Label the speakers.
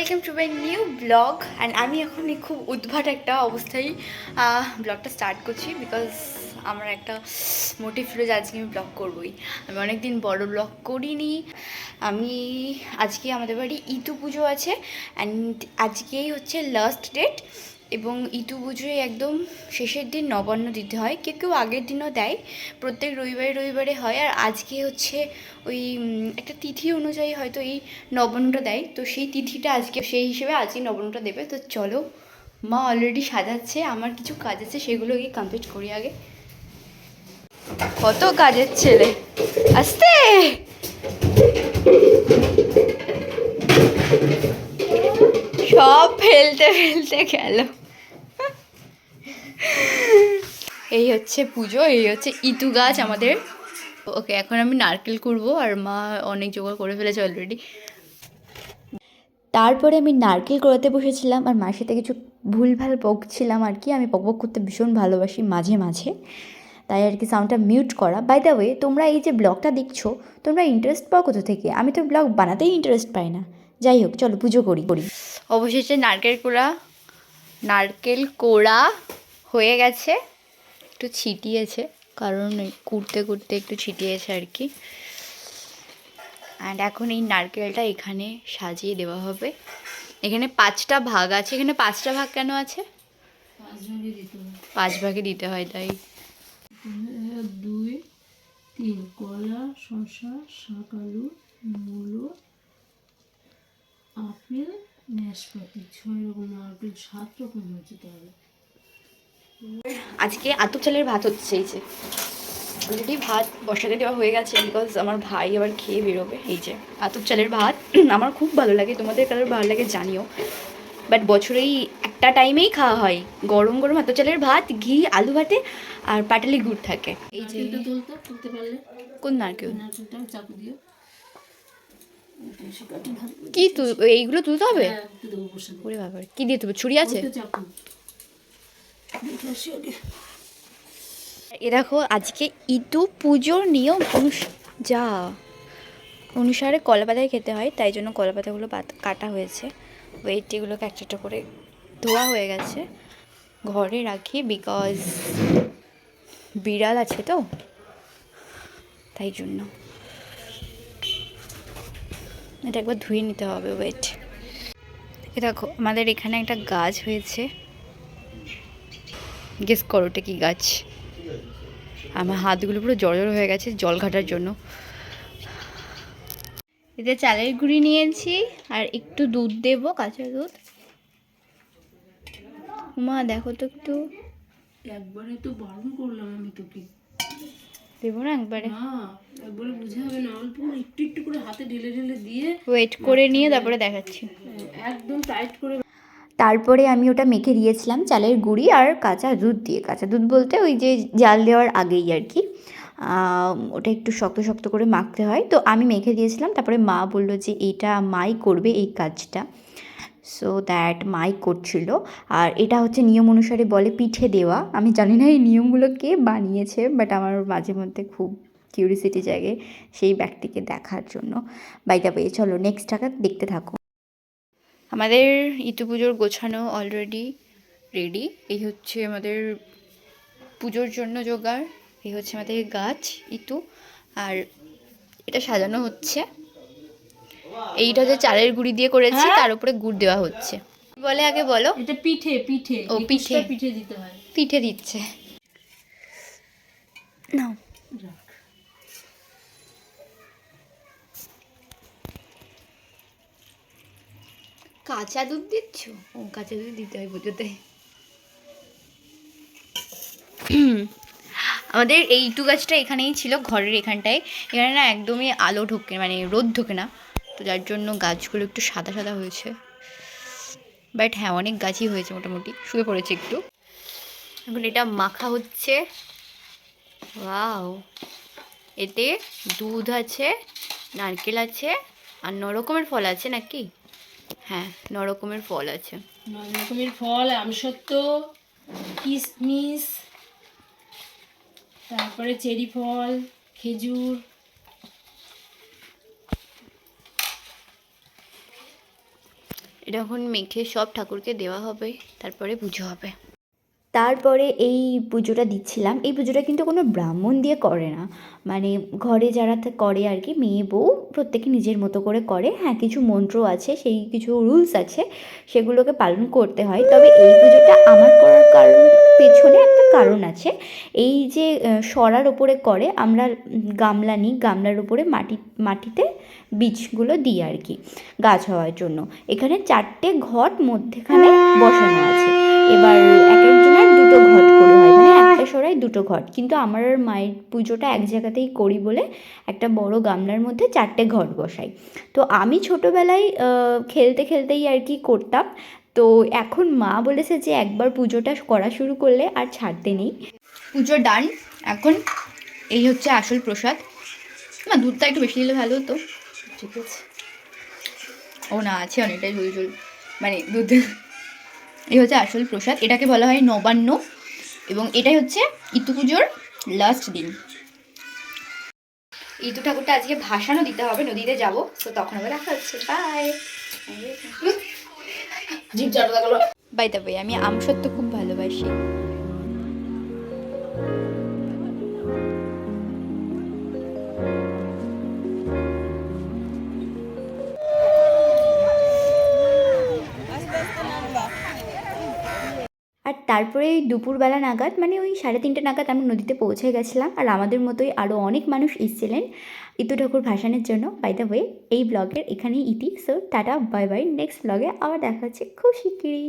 Speaker 1: Welcome to my new blog and আমি এখন খুব উদ্ভাট একটা অবস্থায় ব্লগটা স্টার্ট করছি বিকজ আমার একটা মোটিভ ছিল যে আজকে আমি ব্লগ করবই। আমি অনেক দিন বড় ব্লগ করিনি। আমি আজকে আমাদের বাড়ি ইতু পুজো আছে। অ্যান্ড আজকেই হচ্ছে লাস্ট ডেট এবং ইতু পুজোয় একদম শেষের দিন নবান্ন দিতে হয়। কেউ কেউ আগের দিনও দেয়। প্রত্যেক রবিবারে রবিবারে হয়। আর আজকে হচ্ছে ওই একটা তিথি অনুযায়ী হয়তো এই নবান্নটা দেয়। তো সেই তিথিটা আজকে, সেই হিসেবে আজকে নবান্নটা দেবে। তো চলো, মা অলরেডি সাজাচ্ছে। আমার কিছু কাজ আছে, সেগুলো গিয়ে কমপ্লিট করি আগে। কত কাজের ছেলে। আসতে! সব ফেলতে ফেলতে গেল। এই হচ্ছে পুজো, এই হচ্ছে ইতু গাছ আমাদের। ওকে, এখন আমি নারকেল করব আর মা অনেক জোগাড় করে ফেলেছে অলরেডি তারপরে আমি নারকেল করাতে বসেছিলাম আর মায়ের সাথে কিছু ভুলভাল বকছিলাম আর কি। আমি বক বক করতে ভীষণ ভালোবাসি মাঝে মাঝে। তাই আর কি সাউন্ডটা মিউট করা। বাই দ্য ওয়ে তোমরা এই যে ব্লগটা দেখছ, তোমরা ইন্টারেস্ট পাও কোথা থেকে? আমি তো ব্লগ বানাতেই ইন্টারেস্ট পাই না। যাই হোক, চলো পুজো করি করি। অবশেষে নারকেল কোড়া নারকেল কোড়া হয়ে গেছে। একটু ছিটিয়েছে, কারণ কুড়তে কুড়তে একটু ছিটিয়েছে আর কি। অ্যান্ড এখন এই নারকেলটা এখানে সাজিয়ে দেওয়া হবে। এখানে পাঁচটা ভাগ আছে। এখানে পাঁচটা ভাগ কেন আছে?
Speaker 2: পাঁচ ভাগে দিতে
Speaker 1: হয়, তাই।
Speaker 2: দুই, তিন, কলা, শসা, শাক, আলু, মূলো, আপেল নাশপাতি ছয় রকম নারকেল, সাত রকম হচ্ছে তাহলে।
Speaker 1: আজকে আতপ চালের ভাত হচ্ছে এই যে। অলরেডি ভাত বসাতে দেওয়া হয়ে গেছে বিকজ আমার ভাই আবার খেয়ে বেরোবে এই যে। আতপ চালের ভাত আমার খুব ভালো লাগে তোমাদের কারোর ভালো লাগে জানিও। বাট বছরেই একটা টাইমেই খাওয়া হয়। গরম গরম আতপ চালের ভাত ঘি আলু ভাতে আর পাটালি গুড় থাকে। এই যে কোন নারকেল? কি তুল এইগুলো তুলতে হবে?
Speaker 2: হ্যাঁ,
Speaker 1: ওরে বাবা কি দিয়ে তুলবে? ছুরি আছে
Speaker 2: ওইটা চাকু দেখে আসি আগে
Speaker 1: এ দেখো, আজকে ইতু পুজোর নিয়ম যা অনুসারে কলা পাতায় খেতে হয়, তাই জন্য কলা পাতাগুলো কাটা হয়েছে। ওয়েট এগুলোকে একটা একটা করে ধোয়া হয়ে গেছে। ঘরে রাখি বিকজ বিড়াল আছে তো, তাই জন্য। এটা একবার ধুয়ে নিতে হবে, ওয়েট। এ দেখো, আমাদের এখানে একটা গাছ হয়েছে। গেস করো ওটা কি গাছ। আমার হাতগুলো পুরো জড় জড় হয়ে গেছে জল ঘাটার জন্য। এতে চালের গুঁড়ি নিয়েছি আর একটু দুধ দেবো কাঁচা দুধ। মা দেখো তো একটু।
Speaker 2: একবারে তো বারণ করলাম আমি তোকে।
Speaker 1: দেবো না একবারে?
Speaker 2: একবারে বুঝে হবে না অল্প একটু একটু করে হাতে ঢেলে ঢেলে দিয়ে
Speaker 1: ওয়েট করে নিয়ে তারপরে দেখাচ্ছি।
Speaker 2: একদম টাইট করে
Speaker 1: তারপরে আমি ওটা মেখে দিয়েছিলাম চালের গুঁড়ি আর কাঁচা দুধ দিয়ে। কাঁচা দুধ বলতে ওই যে জাল দেওয়ার আগেই আর কি। ওটা একটু শক্ত শক্ত করে মাখতে হয়। তো আমি মেখে দিয়েছিলাম, তারপরে মা বলল যে এইটা মাই করবে এই কাজটা। সো দ্যাট মাই করছিল। আর এটা হচ্ছে নিয়ম অনুসারে বলে পিঠে দেওয়া। আমি জানি না এই নিয়মগুলো কে বানিয়েছে বাট আমার মাঝে মধ্যে খুব কিউরিসিটি জাগে সেই ব্যক্তিকে দেখার জন্য। বাইদা পেয়ে চলো নেক্সট টাকা দেখতে থাকো। আমাদের ইতু পুজোর গোছানো অলরেডি রেডি এই হচ্ছে আমাদের পুজোর জন্য জোগাড়। এই হচ্ছে আমাদের গাছ ইতু। আর এটা সাজানো হচ্ছে। এইটা হচ্ছে চালের গুঁড়ি দিয়ে করেছি তার উপরে গুড় দেওয়া হচ্ছে। বলে আগে বলো।
Speaker 2: এটা পিঠে পিঠে।
Speaker 1: ও, পিঠে।
Speaker 2: পিঠে দিতে হয়।
Speaker 1: পিঠে দিচ্ছে। নাও। কাঁচা দুধ দিচ্ছ? ও, কাঁচা দুধ দিতে হয় পুজোতে। আমাদের এই টু গাছটা এখানেই ছিল, ঘরের এখানটায়। এখানে না একদমই আলো ঢোকে মানে রোদ ঢোকে না। তো যার জন্য গাছগুলো একটু সাদা সাদা হয়েছে। বাট হ্যাঁ অনেক গাছই হয়েছে মোটামুটি। শুয়ে পড়েছে একটু। এখন এটা মাখা হচ্ছে। ওয়াও এতে দুধ আছে, নারকেল আছে, আর ন রকমের ফল আছে নাকি? হ্যাঁ ন রকমের ফল আছে।
Speaker 2: নয় রকমের ফল আমসত্ত্ব কিশমিশ তারপরে চেরি ফল খেজুর।
Speaker 1: এটা এখন মেখে সব ঠাকুরকে দেওয়া হবে তারপরে পুজো হবে। তারপরে এই পুজোটা দিচ্ছিলাম। এই পুজোটা কিন্তু কোনো ব্রাহ্মণ দিয়ে করে না। মানে ঘরে যারা করে আর কি, মেয়ে, বউ, প্রত্যেকে নিজের মতো করে করে। হ্যাঁ কিছু মন্ত্র আছে, সেই কিছু রুলস আছে, সেগুলোকে পালন করতে হয়। তবে এই পুজোটা আমার করার কারণ, পেছনে একটা কারণ আছে। এই যে সরার ওপরে করে, আমরা গামলা নিই, গামলার উপরে মাটি, মাটিতে বীজগুলো দিই আর কি, গাছ হওয়ার জন্য। এখানে চারটে ঘট মধ্যেখানে বসানো আছে। এবার এক একজনের দুটো ঘট করে হয়। মানে একটা সরাই দুটো ঘট। কিন্তু আমার আর মায়ের পুজোটা এক জায়গাতেই করি বলে একটা বড় গামলার মধ্যে চারটে ঘট বসাই। তো আমি ছোটোবেলায় খেলতে খেলতেই আর কি করতাম। তো এখন মা বলেছে যে একবার পুজোটা করা শুরু করলে আর ছাড়তে নেই। পুজো ডান। এখন এই হচ্ছে আসল প্রসাদ। না দুধটা একটু বেশি দিলে ভালো হতো।
Speaker 2: ঠিক আছে।
Speaker 1: ও না আছে অনেকটাই ঝোল ঝোল। মানে দুধ এই হচ্ছে আসল প্রসাদ এটাকে বলা হয় নবান্ন এবং এটাই হচ্ছে ইতু পুজোর লাস্ট দিন। ইতু ঠাকুরটা আজকে ভাসানো দিতে হবে নদীতে যাব। তো তখন আবার দেখা হচ্ছে। বাই বাই দ্য ওয়ে আমি আমসত্ব খুব ভালোবাসি। তারপরে দুপুরবেলা নাগাদ মানে ওই সাড়ে তিনটে নাগাদ আমরা নদীতে পৌঁছে গেছিলাম। আর আমাদের মতোই আরও অনেক মানুষ এসেছিলেন ইতু ঠাকুর ভাসানের জন্য। বাই দ্য ওয়ে এই ব্লগের এখানেই ইতি। So tata bye bye next ব্লগে আবার দেখা হচ্ছে। খুব শিগগিরই